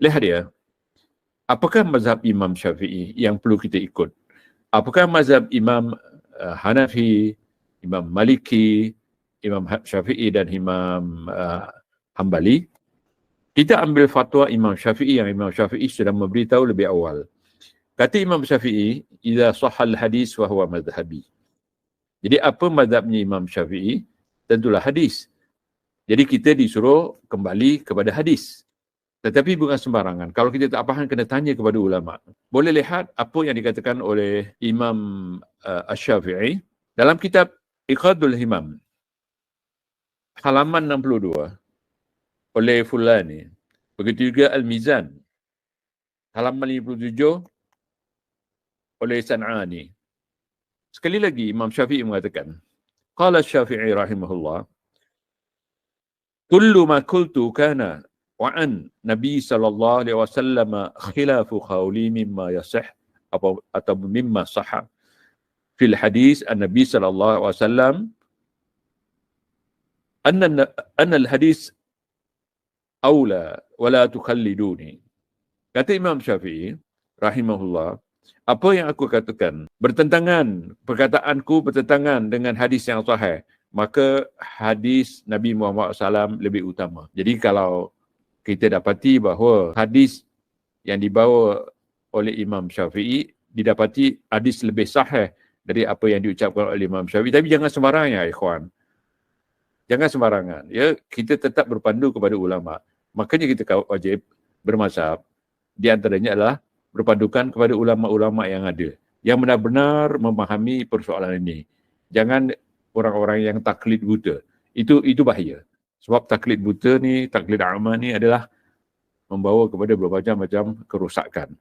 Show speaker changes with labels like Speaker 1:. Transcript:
Speaker 1: lihat dia. Apakah mazhab Imam Syafi'i yang perlu kita ikut? Apakah mazhab Imam uh, Hanafi, Imam Maliki, Imam Ha- Syafi'i dan Imam uh, Hambali? Kita ambil fatwa Imam Syafi'i yang Imam Syafi'i sudah memberitahu lebih awal. Kata Imam Syafi'i, "Idza sahal hadis wa huwa madhhabi." Jadi apa mazhabnya Imam Syafi'i? Tentulah hadis. Jadi kita disuruh kembali kepada hadis. Tetapi bukan sembarangan. Kalau kita tak faham, kena tanya kepada ulama. Boleh lihat apa yang dikatakan oleh Imam uh, Ash-Syafi'i dalam kitab Iqadul Himam. Halaman 62 oleh Fulani. Begitu juga Al-Mizan. Halaman 57 oleh San'ani. Sekali lagi Imam Syafi'i mengatakan, Qala Syafi'i rahimahullah, Kullu ma kultu kana Wa'an Nabi sallallahu alaihi wasallam khilafu qawli mimma yasih apa atau mimma sah. Fi hadis an Nabi sallallahu alaihi wasallam anna anna al-hadis aula wa la tukhalliduni. Kata Imam Syafi'i rahimahullah, apa yang aku katakan bertentangan perkataanku bertentangan dengan hadis yang sahih maka hadis Nabi Muhammad SAW lebih utama. Jadi kalau kita dapati bahawa hadis yang dibawa oleh Imam Syafi'i didapati hadis lebih sahih dari apa yang diucapkan oleh Imam Syafi'i. Tapi jangan sembarangan ya ikhwan. Jangan sembarangan. Ya, kita tetap berpandu kepada ulama. Makanya kita wajib bermazhab. Di antaranya adalah berpandukan kepada ulama-ulama yang ada. Yang benar-benar memahami persoalan ini. Jangan orang-orang yang taklid buta. Itu itu bahaya. Sebab taklid buta ni, taklid amal ni adalah membawa kepada berbagai macam kerosakan.